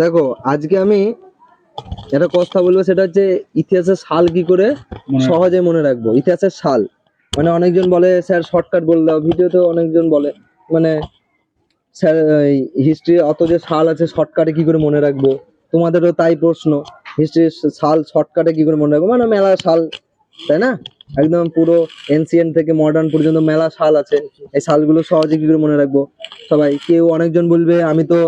দেখো আজকে আমি একটা কথা বলব সেটা হচ্ছে ইতিহাসের সাল কি করে সহজে মনে রাখব। ইতিহাসের সাল। মানে অনেকজন বলে স্যার শর্টকাট বলে দাও। ভিডিওতে অনেকজন বলে মানে স্যার হিস্ট্রি অত যে সাল আছে শর্টকাটে কি করে মনে রাখব? তোমাদেরও তাই প্রশ্ন। হিস্ট্রির সাল শর্টকাটে কি করে মনে রাখব? মানে মেলা সাল তাই না? একদম পুরো এনসিয়েন্ট থেকে মডার্ন পর্যন্ত মেলা সাল আছে। এই সালগুলো সহজে কি করে মনে রাখব? সবাই কেউ অনেকজন বলবে আমি তো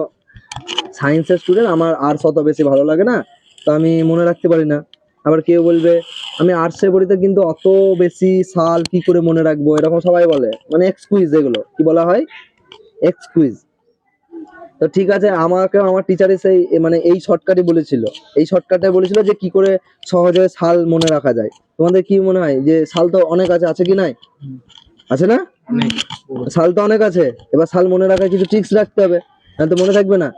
সায়েন্সের স্টুডেন্ট আমার আর্টস অত বেশি ভালো লাগে না তো আমি মনে রাখতে পারি না। আবার কেউ বলবে আমি আর্টসে পড়িতে কিন্তু অত বেশি সাল কি করে মনে রাখব এরকম সবাই বলে। মানে এক্সকুইজ এগুলো কি বলা হয়? এক্সকুইজ তো ঠিক আছে আমাকে আমার টিচারে সেই মানে এই শর্টকাটই বলেছিল। এই শর্টকাটে বলেছিল যে কি করে সহজে সাল মনে রাখা যায়। তোমাদের কি মনে হয় যে সাল তো অনেক আছে আছে কি নাই? আছে না? সাল তো অনেক আছে এবার সাল মনে রাখার কিছু ট্রিক্স রাখতে হবে না তো মনে থাকবে না।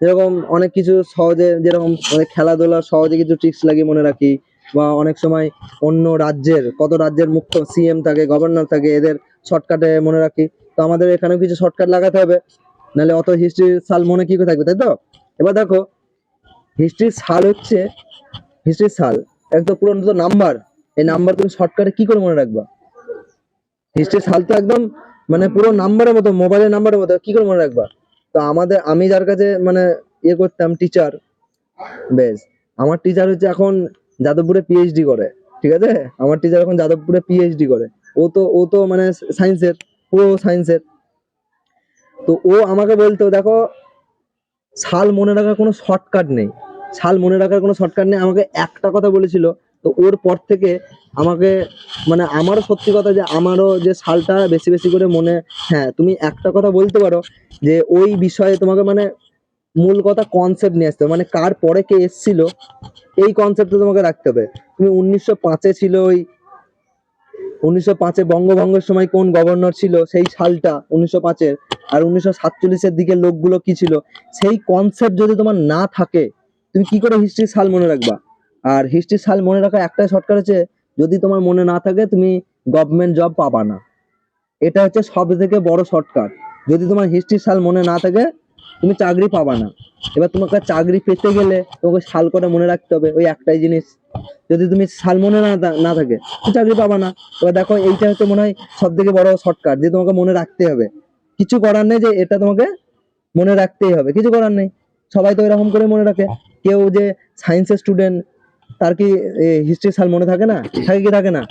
যেরকম অনেক কিছু সহজে, যেরকম অনেক খেলাধুলা সহজে কিছু ট্রিক্স লাগিয়ে মনে রাখি, বা অনেক সময় অন্য রাজ্যের, কত রাজ্যের মুখ্য সিএম থাকে গভর্নর থাকে, এদের শর্টকাটে মনে রাখি। তো আমাদের এখানেও কিছু শর্টকাট লাগাতে হবে। নাহলে অত হিস্ট্রির সাল মনে কি করে থাকবে, তাই তো? এবার দেখো হিস্ট্রির সাল হচ্ছে হিস্ট্রির সাল একদম পুরো নাম্বার এই নাম্বার তুমি শর্টকাটে কি করে মনে রাখবা? হিস্ট্রির সাল তো একদম মানে পুরো নাম্বারের মতো মোবাইলের নাম্বারের মতো, কি করে মনে রাখবা? তো আমাদের, আমি যার কাছে মানে ইয়ে করতাম টিচার বেশ। আমার টিচার হচ্ছে এখন যাদবপুরে পিএইচডি করে, ঠিক আছে? আমার টিচার এখন যাদবপুরে পিএইচডি করে। ও তো ও তো মানে সায়েন্সের পুরো সায়েন্সের তো ও আমাকে বলতো, দেখো সাল মনে রাখার কোনো শর্টকাট নেই। সাল মনে রাখার কোনো শর্টকাট নেই। আমাকে একটা কথা বলেছিল তো ওর পর থেকে আমাকে মানে আমারও সত্যি কথা যে আমারও যে সালটা বেশি বেশি করে মনে হ্যাঁ তুমি একটা কথা বলতে পারো যে ওই বিষয়ে তোমাকে মানে মূল কথা কনসেপ্ট নিয়ে আসতে হবে। মানে কার পরে কে এসছিল, এই কনসেপ্টটা তোমাকে রাখতে হবে। তুমি উনিশশো পাঁচে ছিল ওই, উনিশশো পাঁচে বঙ্গভঙ্গের সময় কোন গভর্নর ছিল, সেই সালটা উনিশশো পাঁচের। আর উনিশশো সাতচল্লিশের দিকে লোকগুলো কি ছিল, সেই কনসেপ্ট যদি তোমার না থাকে, তুমি কি করে হিস্ট্রির সাল মনে রাখবা? আর হিস্ট্রির সাল মনে রাখার একটাই শর্টকাট হচ্ছে, যদি তোমার মনে না থাকে তুমি গভর্নমেন্ট জব পাবা না। এটা হচ্ছে সব থেকে বড় শর্টকাট যদি তোমার হিস্ট্রির সাল মনে না থাকে, তুমি চাকরি পাবা না। এবার তোমাকে চাকরি পেতে গেলে তোমাকে সাল করে মনে রাখতে হবে, ওই একটাই জিনিস। যদি তুমি সাল মনে না না থাকে, তুমি চাকরি পাবা না। এবার দেখো, এইটা হচ্ছে মনে হয় সব থেকে বড় শর্টকাট যে তোমাকে মনে রাখতে হবে। কিছু করার নেই যে এটা তোমাকে মনে রাখতেই হবে, কিছু করার নেই। সবাই তো এরকম করে মনে রাখে। কেউ যে সায়েন্সের স্টুডেন্ট তার কি হিস্ট্রি সাল মনে থাকে না? থাকে কি থাকে না?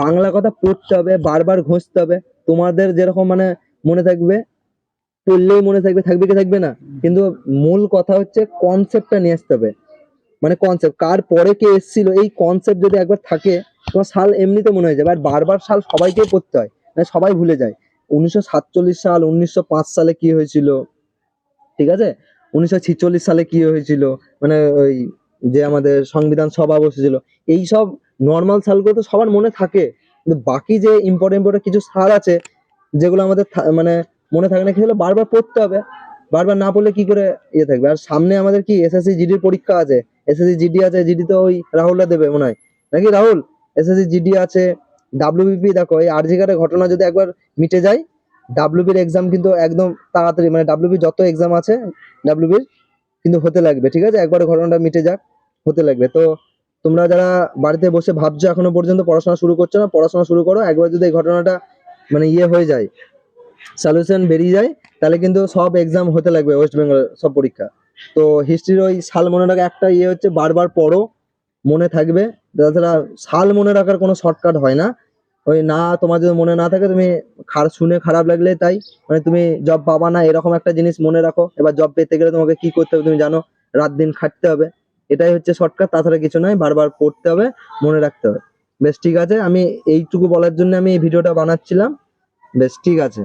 বাংলা কথা পড়তে হবে, বারবার ঘষতে হবে। তোমাদের যেরকম মানে মনে থাকবে পড়লেই মনে থাকবে থাকবে কি থাকবে না? কিন্তু মূল কথা হচ্ছে কনসেপ্টটা নিয়ে আসতে হবে। মানে কনসেপ্ট কার পরে কে এসেছিল, এই কনসেপ্ট যদি একবার থাকে, তোমার সাল এমনিতে মনে হয়ে যাবে। আর বারবার সাল সবাইকেই পড়তে হয় মানে সবাই ভুলে যায়। উনিশশো সাতচল্লিশ সাল, উনিশশো পাঁচ সালে কি হয়েছিল? ঠিক আছে? উনিশশো সালে কি হয়েছিল? মানে ওই যে আমাদের সংবিধান সভা বসেছিল এই সব নর্মাল সালগুলো তো সবার মনে থাকে। কিন্তু বাকি যে ইম্পর্টেন্ট ইম্পর্টেন্ট কিছু সাল আছে, যেগুলো আমাদের মানে মনে থাকে না হলো? বারবার পড়তে হবে। বারবার না পড়লে কি করে ইয়ে থাকবে? আর সামনে আমাদের কি এসএসসি জিডির পরীক্ষা আছে? এসএসসি জিডি আছে জিডি তো ওই রাহুলরা দেবে মনে হয়। নাকি রাহুল? এসএসসি জিডি আছে ডাব্লিউবিপি দেখো, এই আরজিকারের ঘটনা যদি একবার মিটে যায় ডাব্লিউবির এক্সাম কিন্তু একদম তাড়াতাড়ি মানে ডাব্লিউবি যত এক্সাম আছে ডাব্লিউবির কিন্তু হতে লাগবে। ঠিক আছে? একবার ঘটনাটা মিটে যাক। হতে লাগবে। তো তোমরা যারা বাড়িতে বসে ভাবছ এখনও পর্যন্ত পড়াশোনা শুরু করছ না, পড়াশোনা শুরু করো, একবার যদি এই ঘটনাটা মানে ইয়ে হয়ে যায় সলিউশন বেরিয়ে যায়, তাহলে কিন্তু সব এক্সাম হতে লাগবে ওয়েস্ট বেঙ্গল সব পরীক্ষা। তো হিস্ট্রির ওই সাল মনে রাখা, একটা ইয়ে হচ্ছে বারবার পড়ো, মনে থাকবে। তাছাড়া সাল মনে রাখার কোনো শর্টকাট হয় না, ওই না তোমার যদি মনে না থাকে, তুমি শুনে খারাপ লাগলে তাই মানে তুমি জব পাবা না, এরকম একটা জিনিস মনে রাখো। এবার জব পেতে গেলে তোমাকে কি করতে হবে তুমি জানো, রাত দিন খাটতে হবে। এটাই হচ্ছে শর্টকাট তাছাড়া কিছু নয়, বারবার পড়তে হবে, মনে রাখতে হবে। বেশ, ঠিক আছে, আমি এইটুকু বলার জন্য আমি এই ভিডিওটা বানাচ্ছিলাম। বেশ, ঠিক আছে।